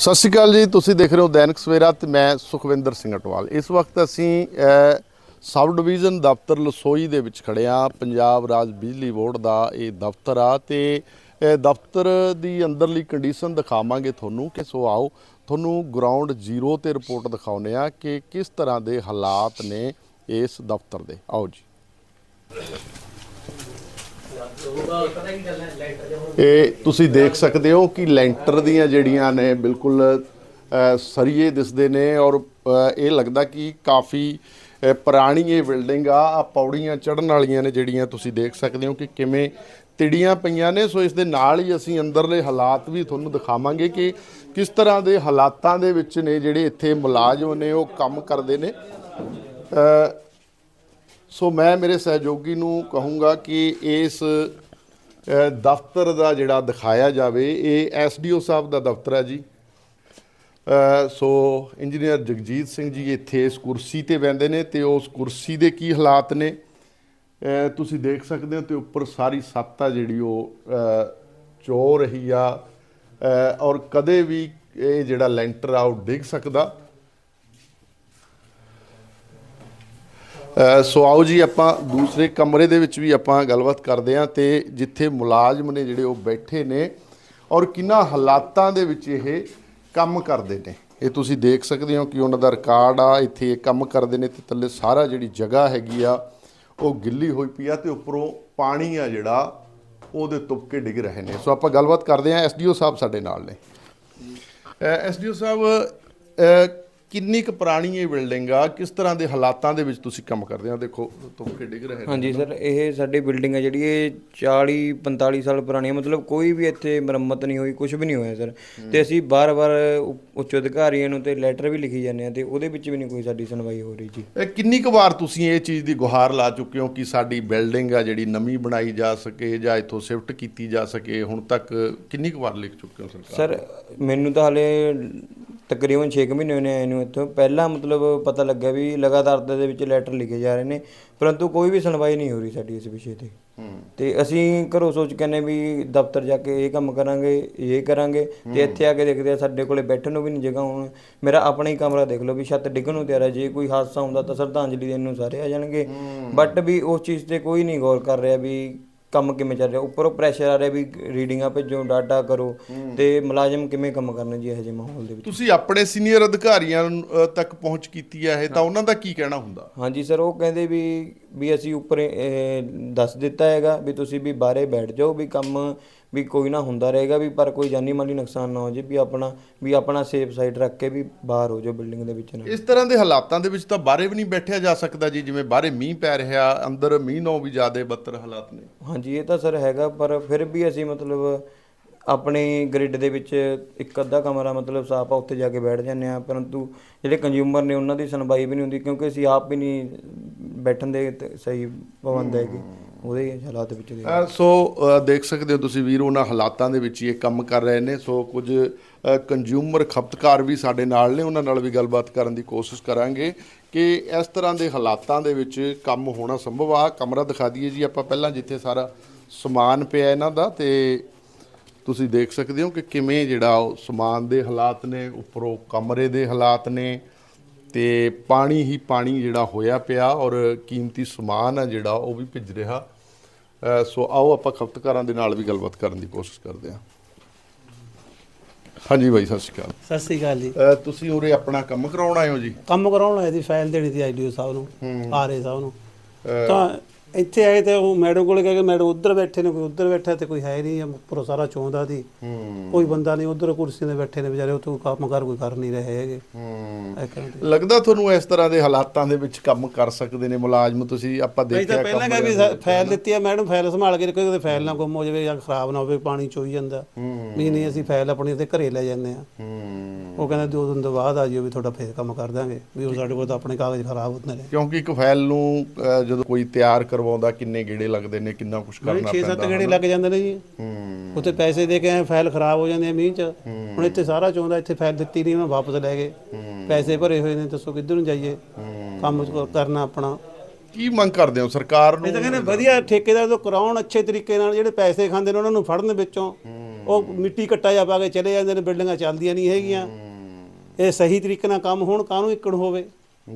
ਸਤਿ ਸ਼੍ਰੀ ਅਕਾਲ ਜੀ, ਤੁਸੀਂ ਦੇਖ ਰਹੇ ਹੋ ਦੈਨਿਕ ਸਵੇਰਾ ਤੇ ਮੈਂ ਸੁਖਵਿੰਦਰ ਸਿੰਘ ਅਟਵਾਲ। ਇਸ ਵਕਤ ਅਸੀਂ ਸਬ ਡਿਵੀਜ਼ਨ ਦਫ਼ਤਰ ਲਸੋਈ ਦੇ ਵਿੱਚ ਖੜੇ ਆ ਪੰਜਾਬ ਰਾਜ ਬਿਜਲੀ ਬੋਰਡ ਦਾ ਇਹ ਦਫ਼ਤਰ ਆ ਤੇ ਦਫ਼ਤਰ ਦੀ ਅੰਦਰਲੀ ਕੰਡੀਸ਼ਨ ਦਿਖਾਵਾਂਗੇ ਤੁਹਾਨੂੰ ਕਿ ਸੋ ਆਓ, ਤੁਹਾਨੂੰ ਗਰਾਊਂਡ ਜ਼ੀਰੋ ਤੇ ਰਿਪੋਰਟ ਦਿਖਾਉਨੇ ਆ ਕਿ ਕਿਸ ਤਰ੍ਹਾਂ ਦੇ ਹਾਲਾਤ ਨੇ ਇਸ ਦਫ਼ਤਰ ਦੇ। ਆਓ ਜੀ। ਇਹ ਤੁਸੀਂ ਦੇਖ ਸਕਦੇ ਹੋ ਕਿ ਲੈਂਟਰ ਦੀਆਂ ਜਿਹੜੀਆਂ ਨੇ ਬਿਲਕੁਲ ਸਰੀਏ ਦਿਸਦੇ ਨੇ ਔਰ ਇਹ ਲੱਗਦਾ ਕਿ ਕਾਫੀ ਪੁਰਾਣੀ ਇਹ ਬਿਲਡਿੰਗ ਆ, ਆਹ ਪੌੜੀਆਂ ਚੜਨ ਵਾਲੀਆਂ ਨੇ ਜਿਹੜੀਆਂ ਤੁਸੀਂ ਦੇਖ ਸਕਦੇ ਹੋ ਕਿ ਕਿਵੇਂ ਤਿੜੀਆਂ ਪਈਆਂ ਨੇ। ਸੋ ਇਸ ਦੇ ਨਾਲ ਹੀ ਅਸੀਂ ਅੰਦਰਲੇ ਹਾਲਾਤ ਵੀ ਤੁਹਾਨੂੰ ਦਿਖਾਵਾਂਗੇ ਕਿ ਕਿਸ ਤਰ੍ਹਾਂ ਦੇ ਹਾਲਾਤਾਂ ਦੇ ਵਿੱਚ ਨੇ ਜਿਹੜੇ ਇੱਥੇ ਮੁਲਾਜ਼ਮ ਨੇ, ਉਹ ਕੰਮ ਕਰਦੇ ਨੇ। ਸੋ ਮੈਂ ਮੇਰੇ ਸਹਿਯੋਗੀ ਨੂੰ ਕਹੂੰਗਾ ਕਿ ਇਸ ਦਫ਼ਤਰ ਦਾ ਜਿਹੜਾ ਦਿਖਾਇਆ ਜਾਵੇ, ਇਹ ਐਸਡੀਓ ਸਾਹਿਬ ਦਾ ਦਫ਼ਤਰ ਹੈ ਜੀ। ਸੋ ਇੰਜੀਨੀਅਰ ਜਗਜੀਤ ਸਿੰਘ ਜੀ ਇੱਥੇ ਇਸ ਕੁਰਸੀ ਤੇ ਬੈੰਦੇ ਨੇ ਤੇ ਉਸ ਕੁਰਸੀ ਦੇ ਕੀ ਹਾਲਾਤ ਨੇ? ਤੁਸੀਂ ਦੇਖ ਸਕਦੇ ਹੋ ਤੇ ਉੱਪਰ ਸਾਰੀ ਸੱਤ ਆ ਜਿਹੜੀ ਉਹ ਚੋ ਰਹੀ ਆ। ਔਰ ਕਦੇ ਵੀ ਇਹ ਜਿਹੜਾ ਲੈਂਟਰ ਆ ਉਹ ਡਿੱਗ ਸਕਦਾ। ਸੋ ਆਓ ਜੀ, ਆਪਾਂ ਦੂਸਰੇ ਕਮਰੇ ਦੇ ਵਿੱਚ ਵੀ ਆਪਾਂ ਗੱਲਬਾਤ ਕਰਦੇ ਹਾਂ ਤੇ ਜਿੱਥੇ ਮੁਲਾਜ਼ਮ ਨੇ ਜਿਹੜੇ ਉਹ ਬੈਠੇ ਨੇ ਔਰ ਕਿੰਨਾ ਹਾਲਾਤਾਂ ਦੇ ਵਿੱਚ ਇਹ ਕੰਮ ਕਰਦੇ ਨੇ। ਇਹ ਤੁਸੀਂ ਦੇਖ ਸਕਦੇ ਹੋ ਕਿ ਉਹਨਾਂ ਦਾ ਰਿਕਾਰਡ ਆ, ਇੱਥੇ ਇਹ ਕੰਮ ਕਰਦੇ ਨੇ ਤੇ ਥੱਲੇ ਸਾਰਾ ਜਿਹੜੀ ਜਗ੍ਹਾ ਹੈਗੀ ਆ, ਉਹ ਗਿੱਲੀ ਹੋਈ ਪਈ ਆ ਤੇ ਉੱਪਰੋਂ ਪਾਣੀ ਆ ਜਿਹੜਾ, ਉਹਦੇ ਤੁਪਕੇ ਡਿੱਗ ਰਹੇ ਨੇ। ਸੋ ਆਪਾਂ ਗੱਲਬਾਤ ਕਰਦੇ ਹਾਂ ਐਸਡੀਓ ਸਾਹਿਬ ਸਾਡੇ ਨਾਲ ਨੇ। ਐਸਡੀਓ ਸਾਹਿਬ ਕਿੰਨੀ ਕੁ ਪੁਰਾਣੀ ਇਹ ਬਿਲਡਿੰਗ ਆ? ਕਿਸ ਤਰ੍ਹਾਂ ਦੇ ਹਾਲਾਤਾਂ ਦੇ ਵਿੱਚ ਤੁਸੀਂ ਕੰਮ ਕਰਦੇ ਆ? ਦੇਖੋ ਤੁਮਕੇ ਡਿੱਗ ਰਹੇ ਹਾਂਜੀ ਸਰ ਇਹ ਸਾਡੀ ਬਿਲਡਿੰਗ ਹੈ ਜਿਹੜੀ ਇਹ 40 45 ਸਾਲ ਪੁਰਾਣੀ ਹੈ ਮਤਲਬ ਕੋਈ ਵੀ ਇੱਥੇ ਮੁਰੰਮਤ ਨਹੀਂ ਹੋਈ ਕੁਝ ਵੀ ਨਹੀਂ ਹੋਇਆ ਸਰ। ਤੇ ਅਸੀਂ ਬਾਰ-ਬਾਰ ਉੱਚ ਅਧਿਕਾਰੀਆਂ ਨੂੰ ਤੇ ਲੈਟਰ ਵੀ ਲਿਖੀ ਜਾਂਦੇ ਆ ਤੇ ਉਹਦੇ ਵਿੱਚ ਵੀ ਨਹੀਂ ਕੋਈ ਸਾਡੀ ਸੁਣਵਾਈ ਹੋ ਰਹੀ ਜੀ। ਇਹ ਕਿੰਨੀ ਕੁ ਵਾਰ ਤੁਸੀਂ ਇਹ ਚੀਜ਼ ਦੀ ਗੁਹਾਰ ਲਾ ਚੁੱਕੇ ਹੋ ਕਿ ਸਾਡੀ ਬਿਲਡਿੰਗ ਆ ਜਿਹੜੀ ਨਵੀਂ ਬਣਾਈ ਜਾ ਸਕੇ ਜਾਂ ਇੱਥੋਂ ਸ਼ਿਫਟ ਕੀਤੀ ਜਾ ਸਕੇ? ਹੁਣ ਤੱਕ ਕਿੰਨੀ ਕੁ ਵਾਰ ਲਿਖ ਚੁੱਕੇ ਹੋ ਸਰਕਾਰ? ਸਰ ਮੈਨੂੰ ਤਾਂ ਹਲੇ ਤਕਰੀਬਨ 6 ਮਹੀਨੇ ਹੋਏ ਨੇ ਆਏ ਨੂੰ ਇੱਥੋਂ। ਪਹਿਲਾਂ ਮਤਲਬ ਪਤਾ ਲੱਗਿਆ ਵੀ ਲਗਾਤਾਰ ਦੇ ਵਿੱਚ ਲੈਟਰ ਲਿਖੇ ਜਾ ਰਹੇ ਨੇ ਪਰੰਤੂ ਕੋਈ ਵੀ ਸੁਣਵਾਈ ਨਹੀਂ ਹੋ ਰਹੀ ਸਾਡੀ ਇਸ ਵਿਸ਼ੇ ਤੇ। ਤੇ ਅਸੀਂ ਘਰੋਂ ਸੋਚ ਕੇ ਨੇ ਵੀ ਦਫ਼ਤਰ ਜਾ ਕੇ ਇਹ ਕੰਮ ਕਰਾਂਗੇ ਇਹ ਕਰਾਂਗੇ ਤੇ ਇੱਥੇ ਆ ਕੇ ਦੇਖਦੇ ਆ ਸਾਡੇ ਕੋਲੇ ਬੈਠਣ ਨੂੰ ਵੀ ਨਹੀਂ ਜਗ੍ਹਾ ਹੁਣ। ਮੇਰਾ ਆਪਣਾ ਹੀ ਕਮਰਾ ਦੇਖ ਲਓ ਵੀ ਛੱਤ ਡਿੱਗਣ ਨੂੰ ਤਿਆਰ ਹੈ ਜੇ ਕੋਈ ਹਾਦਸਾ ਹੁੰਦਾ ਤਾਂ ਸ਼ਰਧਾਂਜਲੀ ਦੇਣ ਨੂੰ ਸਾਰੇ ਆ ਜਾਣਗੇ। ਬਟ ਵੀ ਉਸ ਚੀਜ਼ ਤੇ ਕੋਈ ਨਹੀਂ ਗੌਰ ਕਰ ਰਿਹਾ ਵੀ ਕੰਮ ਕਿਵੇਂ ਚੱਲ ਰਿਹਾ ਉੱਪਰੋਂ ਪ੍ਰੈਸ਼ਰ ਆ ਰਿਹਾ ਵੀ ਰੀਡਿੰਗਾਂ ਭੇਜੋ ਡਾਟਾ ਕਰੋ ਤੇ ਮੁਲਾਜ਼ਮ ਕਿਵੇਂ ਕੰਮ ਕਰਨੇ ਜੀ ਇਹੋ ਜਿਹੇ ਮਾਹੌਲ ਦੇ ਵਿੱਚ? ਤੁਸੀਂ ਆਪਣੇ ਸੀਨੀਅਰ ਅਧਿਕਾਰੀਆਂ ਨੂੰ, ਅ, ਤੱਕ ਪਹੁੰਚ ਕੀਤੀ ਹੈ ਇਹ ਤਾਂ ਉਹਨਾਂ ਦਾ ਕੀ ਕਹਿਣਾ ਹੁੰਦਾ? ਹਾਂਜੀ ਸਰ ਉਹ ਕਹਿੰਦੇ ਵੀ ਵੀ ਅਸੀਂ ਉੱਪਰ ਦੱਸ ਦਿੱਤਾ ਹੈਗਾ ਵੀ ਤੁਸੀਂ ਵੀ ਬਾਹਰੇ ਬੈਠ ਜਾਓ ਵੀ ਕੰਮ ਵੀ ਕੋਈ ਨਾ ਹੁੰਦਾ ਰਹੇਗਾ ਵੀ ਪਰ ਕੋਈ ਜਾਨੀ ਮਾਲੀ ਨੁਕਸਾਨ ਨਾ ਹੋ ਜੇ ਵੀ ਆਪਣਾ ਵੀ ਆਪਣਾ ਸੇਫ ਸਾਈਡ ਰੱਖ ਕੇ ਵੀ ਬਾਹਰ ਹੋ ਜਾਓ ਬਿਲਡਿੰਗ ਦੇ ਵਿੱਚ ਨਾ। ਇਸ ਤਰ੍ਹਾਂ ਦੇ ਹਾਲਾਤਾਂ ਦੇ ਵਿੱਚ ਤਾਂ ਬਾਹਰੇ ਵੀ ਨਹੀਂ ਬੈਠਿਆ ਜਾ ਸਕਦਾ ਜੀ ਜਿਵੇਂ ਬਾਹਰੇ ਮੀਂਹ ਪੈ ਰਿਹਾ ਅੰਦਰ ਮੀਂਹ ਨੋ ਵੀ ਜ਼ਿਆਦਾ ਬੱਤਰ ਹਾਲਾਤ ਨੇ। ਹਾਂਜੀ ਇਹ ਤਾਂ ਸਰ ਹੈਗਾ ਪਰ ਫਿਰ ਵੀ ਅਸੀਂ ਮਤਲਬ ਆਪਣੀ ਗ੍ਰਿਡ ਦੇ ਵਿੱਚ ਇੱਕ ਅੱਧਾ ਕਮਰਾ ਮਤਲਬ ਸਾਫ਼ ਆ ਉੱਥੇ ਜਾ ਕੇ ਬੈਠ ਜਾਂਦੇ ਆ ਪਰੰਤੂ ਜਿਹੜੇ ਕੰਜ਼ਿਊਮਰ ਨੇ ਉਹਨਾਂ ਦੀ ਸੁਣਵਾਈ ਵੀ ਨਹੀਂ ਹੁੰਦੀ ਕਿਉਂਕਿ ਅਸੀਂ ਆਪ ਵੀ ਨਹੀਂ ਬੈਠਣ ਦੇ ਤੇ ਸਹੀ ਪਾਬੰਦ ਹੈਗੇ ਉਹਦੇ ਹਾਲਾਤ ਵਿੱਚ ਦੇ। ਅ, ਸੋ ਅ, ਦੇਖ ਸਕਦੇ ਹੋ ਤੁਸੀਂ ਵੀਰ ਉਹਨਾਂ ਹਾਲਾਤਾਂ ਦੇ ਵਿੱਚ ਹੀ ਇਹ ਕੰਮ ਕਰ ਰਹੇ ਨੇ। ਸੋ ਕੁਝ ਕੰਜ਼ਿਊਮਰ ਖਪਤਕਾਰ ਵੀ ਸਾਡੇ ਨਾਲ ਨੇ ਉਹਨਾਂ ਨਾਲ ਵੀ ਗੱਲਬਾਤ ਕਰਨ ਦੀ ਕੋਸ਼ਿਸ਼ ਕਰਾਂਗੇ ਕਿ ਇਸ ਤਰ੍ਹਾਂ ਦੇ ਹਾਲਾਤਾਂ ਦੇ ਵਿੱਚ ਕੰਮ ਹੋਣਾ ਸੰਭਵ ਆ। ਕਮਰਾ ਦਿਖਾ ਦਈਏ ਜੀ ਆਪਾਂ ਪਹਿਲਾਂ ਜਿੱਥੇ ਸਾਰਾ ਸਮਾਨ ਪਿਆ ਇਹਨਾਂ ਦਾ ਤੇ ਤੁਸੀਂ ਦੇਖ ਸਕਦੇ ਹੋ ਕਿ ਕਿਵੇਂ ਜਿਹੜਾ ਉਹ ਸਮਾਨ ਦੇ ਹਾਲਾਤ ਨੇ ਉੱਪਰੋਂ ਕਮਰੇ ਦੇ ਹਾਲਾਤ ਨੇ ਤੇ ਪਾਣੀ ਹੀ ਪਾਣੀ ਜਿਹੜਾ ਹੋਇਆ ਪਿਆ ਔਰ ਕੀਮਤੀ ਸਮਾਨ ਆ ਜਿਹੜਾ ਉਹ ਵੀ ਭਿੱਜ ਰਿਹਾ। ਸੋ ਆਓ ਆਪਾਂ ਖਪਤਕਾਰਾਂ ਦੇ ਨਾਲ ਵੀ ਗੱਲਬਾਤ ਕਰਨ ਦੀ ਕੋਸ਼ਿਸ਼ ਕਰਦੇ ਹਾਂ। ਹਾਂਜੀ ਬਾਈ ਸਤਿ ਸ਼੍ਰੀ ਅਕਾਲ। ਸਤਿ ਸ੍ਰੀ ਅਕਾਲ ਜੀ। ਤੁਸੀਂ ਉਰੇ ਆਪਣਾ ਕੰਮ ਕਰਾਉਣ ਆਏ ਹੋ ਜੀ? ਕੰਮ ਕਰਾਉਣ ਆਏ ਦੀ ਫਾਈਲ ਦੇਣੀ ਸੀ ਆਈਡੀਓ ਸਾਹਿਬ ਨੂੰ ਆਰਏ ਸਾਹਿਬ ਨੂੰ। ਤਾਂ ਇੱਥੇ ਆਏ ਤੇ ਉਹ ਮੈਡਮ ਕੋਲ ਗਏ ਕਿ ਮੈਡਮ ਉੱਧਰ ਬੈਠੇ ਨੇ ਕੋਈ ਉੱਧਰ ਬੈਠਾ ਤੇ ਕੋਈ ਹੈ ਨਹੀਂ ਉੱਪਰੋਂ ਸਾਰਾ ਚੌਂਦਾ ਦੀ ਕੋਈ ਬੰਦਾ ਨਹੀਂ ਉੱਧਰ ਕੁਰਸੀ ਤੇ ਬੈਠੇ ਨੇ ਵਿਚਾਰੇ ਉੱਥੇ ਕੰਮ ਕਰ ਕੋਈ ਕਰ ਨਹੀਂ ਰਹੇ ਹੈਗੇ। ਲੱਗਦਾ ਤੁਹਾਨੂੰ ਇਸ ਤਰ੍ਹਾਂ ਦੇ ਹਾਲਾਤਾਂ ਦੇ ਵਿੱਚ ਕੰਮ ਕਰ ਸਕਦੇ ਨੇ ਮੁਲਾਜ਼ਮ? ਤੁਸੀਂ ਆਪਾਂ ਦੇਖਿਆ ਪਹਿਲਾਂ ਕਿਹਾ ਵੀ ਫਾਈਲ ਦਿੱਤੀ ਆ ਮੈਡਮ ਫਾਈਲ ਸੰਭਾਲ ਕੇ ਰੱਖੋ ਕਿਤੇ ਫਾਈਲ ਨਾ ਗੁੰਮ ਹੋ ਜਾਵੇ ਜਾਂ ਖਰਾਬ ਨਾ ਹੋਵੇ ਪਾਣੀ ਚੋਈ ਜਾਂਦਾ। ਵੀ ਨਹੀਂ ਅਸੀਂ ਫਾਈਲ ਆਪਣੀ ਤੇ ਘਰੇ ਲੈ ਜਾਂਦੇ ਆ। ਉਹ ਕਹਿੰਦੇ ਦੋ ਦਿਨ ਤੋਂ ਬਾਅਦ ਆ ਜਿਓ ਵੀ ਤੁਹਾਡਾ ਫੇਰ ਕੰਮ ਕਰ ਦਾਂਗੇ। ਵੀ ਉਹ ਸਾਡੇ ਕੋਲ ਤਾਂ ਆਪਣੇ ਕਾਗਜ਼ ਖਰਾਬ ਹੁੰਦੇ ਨੇ। ਕਿਉਂਕਿ ਇੱਕ ਫਾਈਲ ਨੂੰ ਜਦੋਂ ਕੋਈ ਤਿਆਰ ਕਰਵਾਉਂਦਾ ਕਿੰਨੇ ਗੇੜੇ ਲੱਗਦੇ ਨੇ ਕਿੰਨਾ ਕੁਝ ਕਰਨਾ 6-7 ਪੈਂਦਾ ਗੇੜੇ ਲੱਗ ਜਾਂਦੇ ਨੇ ਜੀ। ਹੂੰ। ਉੱਥੇ ਪੈਸੇ ਦੇ ਕੇ ਫਾਈਲ ਖਰਾਬ ਹੋ ਜਾਂਦੀ ਹੈ ਮੀਂਹ ਚ। ਹੁਣ ਇੱਥੇ ਸਾਰਾ ਚੋਂਦਾ ਇੱਥੇ ਫਾਈਲ ਦਿੱਤੀ ਨਹੀਂ ਮੈਂ ਵਾਪਸ ਲੈ ਗਏ। ਪੈਸੇ ਭਰੇ ਹੋਏ ਨੇ ਦੱਸੋ ਕਿੱਧਰ ਨੂੰ ਜਾਈਏ? ਕੰਮ ਕਰਨਾ ਆਪਣਾ। ਕੀ ਮੰਗ ਕਰਦੇ ਹੋ ਸਰਕਾਰ ਨੂੰ? ਇਹ ਤਾਂ ਕਹਿੰਦੇ ਵਧੀਆ ਠੇਕੇਦਾਰ ਤੋਂ ਕਰਾਉਣ ਅੱਛੇ ਤਰੀਕੇ ਨਾਲ ਜਿਹੜੇ ਪੈਸੇ ਖਾਂਦੇ ਨੇ ਉਹਨਾਂ ਨੂੰ ਫੜਨ ਵਿੱਚੋਂ। ਉਹ ਮਿੱਟੀ ਘੱਟਾ ਜਾ ਪਾ ਕੇ ਚਲੇ ਜਾਂਦੇ ਨੇ ਬਿਲਡਿੰਗਾਂ ਚੱਲਦੀਆਂ ਨਹੀਂ ਹੈਗੀਆਂ। ਇਹ ਸਹੀ ਤਰੀਕੇ ਨਾਲ ਕੰਮ ਹੋਣ ਕਾਹਨੂੰ ਇੱਕੜ ਹੋਵੇ?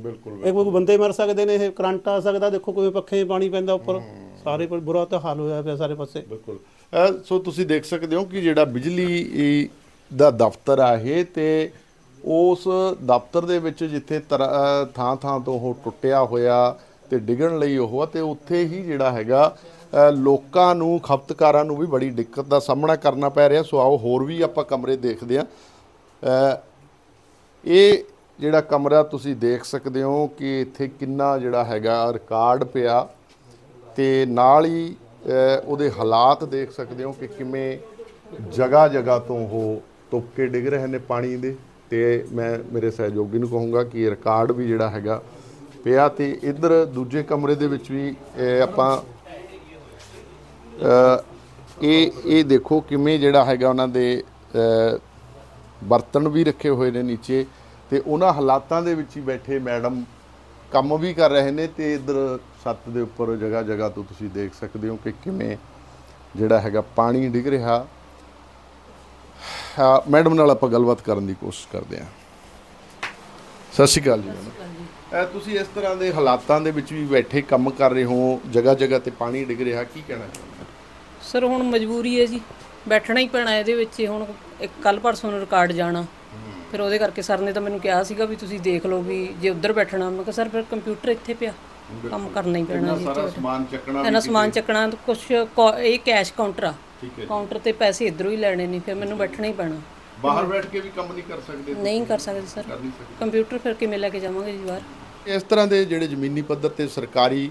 ਬਿਲਕੁਲ ਇਹ ਕੋਈ ਬੰਦੇ ਮਰ ਸਕਦੇ ਨੇ ਇਹ ਕਰੰਟ ਆ ਸਕਦਾ ਦੇਖੋ ਕੋਈ ਪੱਖੇ 'ਚ ਪਾਣੀ ਪੈਂਦਾ ਉੱਪਰ। ਸਾਰੇ ਪਰ ਬੁਰਾ ਤਾਂ ਹਾਲ ਹੋਇਆ ਪਿਆ ਸਾਰੇ ਪਾਸੇ। ਬਿਲਕੁਲ। ਸੋ ਤੁਸੀਂ ਦੇਖ ਸਕਦੇ ਹੋ ਕਿ ਜਿਹੜਾ ਬਿਜਲੀ ਦਾ ਦਫ਼ਤਰ ਆ ਇਹ ਤੇ ਉਸ ਦਫ਼ਤਰ ਦੇ ਵਿੱਚ ਜਿੱਥੇ ਥਾਂ ਥਾਂ ਤੋਂ ਉਹ ਟੁੱਟਿਆ ਹੋਇਆ ਤੇ ਡਿੱਗਣ ਲਈ ਉਹ ਆ ਤੇ ਉੱਥੇ ਹੀ ਜਿਹੜਾ ਹੈਗਾ ਲੋਕਾਂ ਨੂੰ ਖਪਤਕਾਰਾਂ ਨੂੰ ਵੀ ਬੜੀ ਦਿੱਕਤ ਦਾ ਸਾਹਮਣਾ ਕਰਨਾ ਪੈ ਰਿਹਾ। ਸੋ ਆਓ ਹੋਰ ਵੀ ਆਪਾਂ ਕਮਰੇ ਦੇਖਦੇ ਅਹ ਇਹ ਜਿਹੜਾ ਕਮਰਾ ਤੁਸੀਂ ਦੇਖ ਸਕਦੇ ਹੋ ਕਿ ਇੱਥੇ ਕਿੰਨਾ ਜਿਹੜਾ ਹੈਗਾ ਰਿਕਾਰਡ ਪਿਆ ਤੇ ਨਾਲ ਹੀ ਉਹਦੇ ਹਾਲਾਤ ਦੇਖ ਸਕਦੇ ਹੋ ਕਿ ਕਿਵੇਂ ਜਗ੍ਹਾ ਜਗ੍ਹਾ ਤੋਂ ਉਹ ਤੁਪਕੇ ਡਿੱਗ ਰਹੇ ਨੇ ਪਾਣੀ ਦੇ ਤੇ ਮੈਂ ਮੇਰੇ ਸਹਿਯੋਗੀ ਨੂੰ ਕਹੂੰਗਾ ਕਿ ਇਹ ਰਿਕਾਰਡ ਵੀ ਜਿਹੜਾ ਹੈਗਾ ਪਿਆ ਤੇ ਇੱਧਰ ਦੂਜੇ ਕਮਰੇ ਦੇ ਵਿੱਚ ਵੀ ਆਪਾਂ ਇਹ ਇਹ ਦੇਖੋ ਕਿਵੇਂ ਜਿਹੜਾ ਹੈਗਾ ਉਹਨਾਂ ਦੇ ਬਰਤਨ ਵੀ ਰੱਖੇ ਹੋਏ ਨੇ ਨੀਚੇ ਤੇ ਉਹਨਾਂ ਹਾਲਾਤਾਂ ਦੇ ਵਿੱਚ ਹੀ ਬੈਠੇ ਮੈਡਮ ਕੰਮ ਵੀ ਕਰ ਰਹੇ ਨੇ ਤੇ ਇਧਰ ਛੱਤ ਦੇ ਉੱਪਰ ਜਗ੍ਹਾ ਜਗ੍ਹਾ ਤੋਂ ਤੁਸੀਂ ਦੇਖ ਸਕਦੇ ਹੋ ਕਿ ਕਿਵੇਂ ਜਿਹੜਾ ਹੈਗਾ ਪਾਣੀ ਡਿੱਗ ਰਿਹਾ। ਮੈਡਮ ਨਾਲ ਆਪਾਂ ਗੱਲਬਾਤ ਕਰਨ ਦੀ ਕੋਸ਼ਿਸ਼ ਕਰਦੇ ਹਾਂ। ਸਤਿ ਸ਼੍ਰੀ ਅਕਾਲ ਜੀ ਅ, ਤੁਸੀਂ ਇਸ ਤਰ੍ਹਾਂ ਦੇ ਹਾਲਾਤਾਂ ਦੇ ਵਿੱਚ ਵੀ ਬੈਠੇ ਕੰਮ ਕਰ ਰਹੇ ਹੋ ਜਗ੍ਹਾ ਜਗ੍ਹਾ ਤੇ ਪਾਣੀ ਡਿੱਗ ਰਿਹਾ ਕੀ ਕਹਿਣਾ ਚਾਹੁੰਦੇ? ਸਰ ਹੁਣ ਮਜਬੂਰੀ ਹੈ ਜੀ। ਬੈਠਣਾ ਹੀ ਪੈਣਾ ਇਹਦੇ ਵਿੱਚ ਹੁਣ ਇੱਕ ਕੱਲ ਪਰਸੋਂ ਨੂੰ ਰਿਕਾਰਡ ਜਾਣਾ। ਫਿਰ ਉਹਦੇ ਕਰਕੇ ਸਰ ਨੇ ਤਾਂ ਮੈਨੂੰ ਕਿਹਾ ਸੀਗਾ ਵੀ ਤੁਸੀਂ ਦੇਖ ਲਓ ਵੀ ਜੇ ਉੱਧਰ ਬੈਠਣਾ ਮੈਂ ਕਿਹਾ ਸਰ ਫਿਰ ਕੰਪਿਊਟਰ ਇੱਥੇ ਪਿਆ। ਕੰਮ ਕਰਨਾ ਹੀ ਪੈਣਾ ਜੀ। ਸਾਰਾ ਸਮਾਨ ਚੱਕਣਾ ਇਹਨਾਂ ਸਮਾਨ ਚੱਕਣਾ ਕੁਝ ਇਹ ਕੈਸ਼ ਕਾਊਂਟਰ ਆ। ਕਾਊਂਟਰ ਤੇ ਪੈਸੇ ਇਧਰੋਂ ਹੀ ਲੈਣੇ ਨੇ ਫਿਰ ਮੈਨੂੰ ਬੈਠਣਾ ਹੀ ਪੈਣਾ। ਬਾਹਰ ਬੈਠ ਕੇ ਵੀ ਕੰਮ ਨਹੀਂ ਕਰ ਸਕਦੇ ਨਹੀਂ ਕਰ ਸਕਦੇ ਸਰ। ਨਹੀਂ ਕੰਪਿਊਟਰ ਫਿਰ ਕਿਵੇਂ ਲੈ ਕੇ ਜਾਵਾਂਗੇ ਜੀ ਬਾਹਰ? ਇਸ ਤਰ੍ਹਾਂ ਦੇ ਜਿਹੜੇ ਜ਼ਮੀਨੀ ਪੱਧਰ ਤੇ ਸਰਕਾਰੀ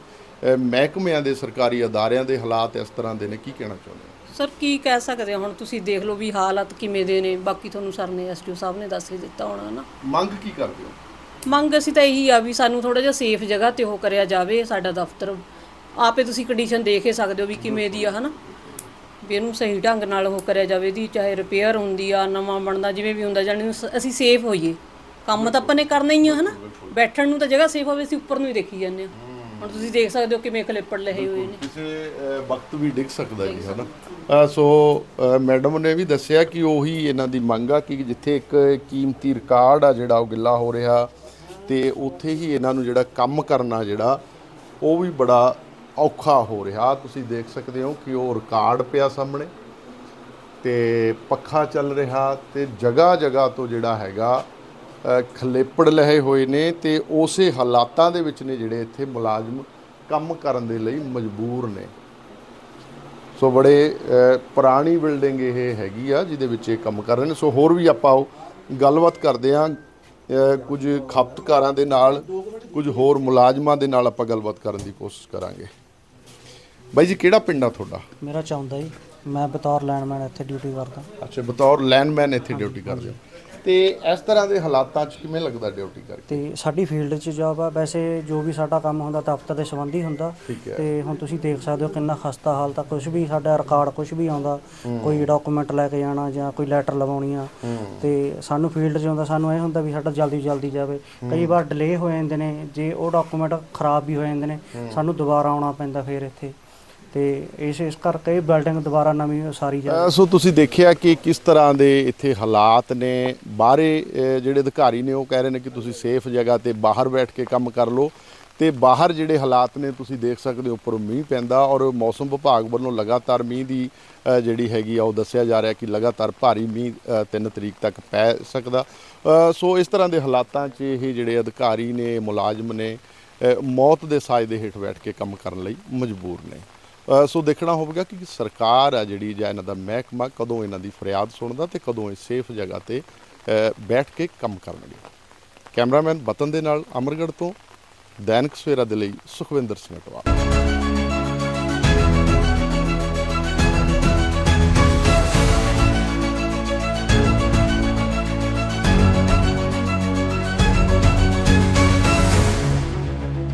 ਮਹਿਕਮਿਆਂ ਦੇ ਸਰਕਾਰੀ ਅਦਾਰਿਆਂ ਦੇ ਹਾਲਾਤ ਇਸ ਤਰ੍ਹਾਂ ਦੇ ਨੇ ਕੀ ਕਹਿਣਾ ਚਾਹੁੰਦੇ ਸਰ ਕੀ ਕਹਿ ਸਕਦੇ ਹਾਂ ਹੁਣ ਤੁਸੀਂ ਦੇਖ ਲਓ ਵੀ ਹਾਲਾਤ ਕਿਵੇਂ ਦੇ ਨੇ। ਬਾਕੀ ਤੁਹਾਨੂੰ ਸਰ ਨੇ ਐਸਟੀਓ ਸਾਹਿਬ ਨੇ ਦੱਸ ਹੀ ਦਿੱਤਾ ਹੋਣਾ ਨਾ ਮੰਗ ਕੀ ਕਰਦੇ ਹੋ? ਮੰਗ ਅਸੀਂ ਤਾਂ ਇਹੀ ਆ ਵੀ ਸਾਨੂੰ ਥੋੜਾ ਜਿਹਾ ਸੇਫ ਜਗ੍ਹਾ ਤੇ ਉਹ ਕਰਿਆ ਜਾਵੇ ਸਾਡਾ ਦਫ਼ਤਰ। ਆਪੇ ਤੁਸੀਂ ਕੰਡੀਸ਼ਨ ਦੇਖ ਹੀ ਸਕਦੇ ਹੋ ਵੀ ਕਿਵੇਂ ਦੀ ਆ ਹਨਾ? ਵੀ ਇਹਨੂੰ ਸਹੀ ਢੰਗ ਨਾਲ ਉਹ ਕਰਿਆ ਜਾਵੇ ਦੀ ਚਾਹੇ ਰਿਪੇਅਰ ਹੁੰਦੀ ਆ ਨਵਾਂ ਬਣਦਾ ਜਿਵੇਂ ਵੀ ਹੁੰਦਾ ਜਾਣੀ ਸ- ਅਸੀਂ ਸੇਫ ਹੋਈਏ। ਕੰਮ ਤਾਂ ਆਪਾਂ ਨੇ ਕਰਨਾ ਹੀ ਆ ਹਨਾ? ਬੈਠਣ ਨੂੰ ਤਾਂ ਜਗ੍ਹਾ ਸੇਫ ਹੋਵੇ ਅਸੀਂ ਉੱਪਰ ਨੂੰ ਹੀ ਦੇਖੀ ਜਾਂਦੇ ਆ ਹੁਣ ਤੁਸੀਂ ਦੇਖ ਸਕਦੇ ਹੋ ਕਿਵੇਂ ਖਲੇਪੜ ਲਏ ਹੋਏ ਨੇ। ਕਿਸੇ ਅਹ, ਵਕਤ ਵੀ ਡਿੱਗ ਸਕਦਾ ਜੀ ਹਨਾ? ਅਹ, ਸੋ ਅਹ, ਮੈਡਮ ਨੇ ਵੀ ਦੱਸਿਆ ਕਿ ਉਹੀ ਇਹਨਾਂ ਦੀ ਮੰਗ ਆ ਕਿ ਜਿੱਥੇ ਇੱਕ ਕੀਮਤੀ ਰਿਕਾਰਡ ਆ ਜਿਹੜਾ ਉਹ ਗਿੱਲਾ ਹੋ ਰਿਹਾ ਤੇ ਉੱਥੇ ਹੀ ਇਹਨਾਂ ਨੂੰ ਜਿਹੜਾ ਕੰਮ ਕਰਨਾ ਜਿਹੜਾ ਉਹ ਵੀ ਬੜਾ ਔਖਾ ਹੋ ਰਿਹਾ। ਤੁਸੀਂ ਦੇਖ ਸਕਦੇ ਹੋ ਕਿ ਉਹ ਰਿਕਾਰਡ ਪਿਆ ਸਾਹਮਣੇ ਤੇ ਪੱਖਾ ਚੱਲ ਰਿਹਾ ਤੇ ਜਗ੍ਹਾ ਜਗ੍ਹਾ ਤੋਂ ਜਿਹੜਾ ਹੈਗਾ ਖਲੇਪੜ ਲਏ ਹੋਏ ਨੇ ਤੇ ਉਸੇ ਹਾਲਾਤਾਂ ਦੇ ਵਿੱਚ ਨੇ ਜਿਹੜੇ ਇੱਥੇ ਮੁਲਾਜ਼ਮ ਕੰਮ ਕਰਨ ਦੇ ਲਈ ਮਜਬੂਰ ਨੇ। ਸੋ ਬੜੇ ਪੁਰਾਣੀ ਬਿਲਡਿੰਗ ਇਹ ਹੈਗੀ ਆ ਜਿਹਦੇ ਵਿੱਚ ਇਹ ਕੰਮ ਕਰ ਰਹੇ ਨੇ। ਸੋ ਹੋਰ ਵੀ ਆਪਾਂ ਉਹ ਗੱਲਬਾਤ ਕਰਦੇ ਆ ਕੁਝ ਖਪਤਕਾਰਾਂ ਦੇ ਨਾਲ ਕੁਝ ਹੋਰ ਮੁਲਾਜ਼ਮਾਂ ਦੇ ਨਾਲ ਆਪਾਂ ਗੱਲਬਾਤ ਕਰਨ ਦੀ ਕੋਸ਼ਿਸ਼ ਕਰਾਂਗੇ। ਬਾਈ ਜੀ ਕਿਹੜਾ ਪਿੰਡ ਆ ਤੁਹਾਡਾ? ਮੇਰਾ ਚਾਹੁੰਦਾ ਜੀ। ਮੈਂ ਬਤੌਰ ਲਾਈਨਮੈਨ ਇੱਥੇ ਡਿਊਟੀ ਕਰਦਾ। ਅੱਛਾ ਬਤੌਰ ਲੈਂਡਮੈਨ ਇੱਥੇ ਡਿਊਟੀ ਕਰਦੇ ਹੋ। ਤੇ ਇਸ ਤਰ੍ਹਾਂ ਦੇ ਹਾਲਾਤਾਂ 'ਚ ਕਿਵੇਂ ਲੱਗਦਾ ਡਿਊਟੀ ਕਰਕੇ? ਤੇ ਸਾਡੀ ਫੀਲਡ 'ਚ ਜੌਬ ਆ ਵੈਸੇ ਜੋ ਵੀ ਸਾਡਾ ਕੰਮ ਹੁੰਦਾ ਦਫ਼ਤਰ ਦੇ ਸੰਬੰਧੀ ਹੁੰਦਾ। ਠੀਕ ਹੈ। ਤੇ ਹੁਣ ਤੁਸੀਂ ਦੇਖ ਸਕਦੇ ਹੋ ਕਿੰਨਾ ਖਸਤਾ ਹਾਲਤ ਆ ਕੁਝ ਵੀ ਸਾਡਾ ਰਿਕਾਰਡ ਕੁਝ ਵੀ ਆਉਂਦਾ। ਕੋਈ ਡਾਕੂਮੈਂਟ ਲੈ ਕੇ ਜਾਣਾ ਜਾਂ ਕੋਈ ਲੈਟਰ ਲਵਾਉਣੀ ਆ ਤੇ ਸਾਨੂੰ ਫੀਲਡ 'ਚ ਹੁੰਦਾ ਸਾਨੂੰ ਇਹ ਹੁੰਦਾ ਵੀ ਸਾਡਾ ਜਲਦੀ ਜਲਦੀ ਜਾਵੇ। ਕਈ ਵਾਰ ਡਿਲੇ ਹੋ ਜਾਂਦੇ ਨੇ ਜੇ ਉਹ ਡਾਕੂਮੈਂਟ ਖਰਾਬ ਵੀ ਹੋ ਜਾਂਦੇ ਨੇ ਸਾਨੂੰ ਦੁਬਾਰਾ ਆਉਣਾ ਪੈਂਦਾ ਫਿਰ ਇੱਥੇ। ਤੇ ਇਸ ਇਸ ਕਰਕੇ ਬਿਲਡਿੰਗ ਦੁਬਾਰਾ ਨਵੀਂ ਉਸਾਰੀ ਜਾ ਅ, ਸੋ ਤੁਸੀਂ ਦੇਖਿਆ ਕਿ ਕਿਸ ਤਰ੍ਹਾਂ ਦੇ ਇੱਥੇ ਹਾਲਾਤ ਨੇ? ਬਾਹਰੇ ਅ, ਜਿਹੜੇ ਅਧਿਕਾਰੀ ਨੇ ਉਹ ਕਹਿ ਰਹੇ ਨੇ ਕਿ ਤੁਸੀਂ ਸੇਫ ਜਗ੍ਹਾ ਤੇ ਬਾਹਰ ਬੈਠ ਕੇ ਕੰਮ ਕਰ ਲਓ ਤੇ ਬਾਹਰ ਜਿਹੜੇ ਹਾਲਾਤ ਨੇ ਤੁਸੀਂ ਦੇਖ ਸਕਦੇ ਹੋ ਉੱਪਰੋਂ ਮੀਂਹ ਪੈਂਦਾ ਔਰ ਮੌਸਮ ਵਿਭਾਗ ਵੱਲੋਂ ਲਗਾਤਾਰ ਮੀਂਹ ਦੀ ਅ, ਜਿਹੜੀ ਹੈਗੀ ਆ ਉਹ ਦੱਸਿਆ ਜਾ ਰਿਹਾ ਕਿ ਲਗਾਤਾਰ ਭਾਰੀ ਮੀਂਹ 3 ਤਰੀਕ ਤੱਕ ਪੈ ਸਕਦਾ। ਅ, ਸੋ ਇਸ ਤਰ੍ਹਾਂ ਦੇ ਹਾਲਾਤਾਂ 'ਚ ਇਹ ਜਿਹੜੇ ਅਧਿਕਾਰੀ ਨੇ ਮੁਲਾਜ਼ਮ ਨੇ ਅ, ਮੌਤ ਦੇ ਸਾਏ ਦੇ ਹੇਠ ਬੈਠ ਕੇ ਕੰਮ ਕਰਨ ਲਈ ਮਜਬੂਰ ਨੇ। ਸੋ ਦੇਖਣਾ ਹੋਵੇਗਾ ਕਿ ਸਰਕਾਰ ਆ ਜਿਹੜੀ ਜਾਂ ਇਹਨਾਂ ਦਾ ਮਹਿਕਮਾ ਕਦੋਂ ਇਹਨਾਂ ਦੀ ਫਰਿਆਦ ਸੁਣਦਾ ਤੇ ਕਦੋਂ ਇਹ ਸੇਫ ਜਗ੍ਹਾ ਤੇ ਬੈਠ ਕੇ ਕੰਮ ਕਰਨਗੇ। ਕੈਮਰਾਮੈਨ ਬਤਨ ਦੇ ਨਾਲ ਅਮਰਗੜ੍ਹ ਤੋਂ, ਦੈਨਿਕ ਸਵੇਰਾ ਦੇ ਲਈ ਸੁਖਵਿੰਦਰ ਸਿੰਘ ਅਟਵਾਲ।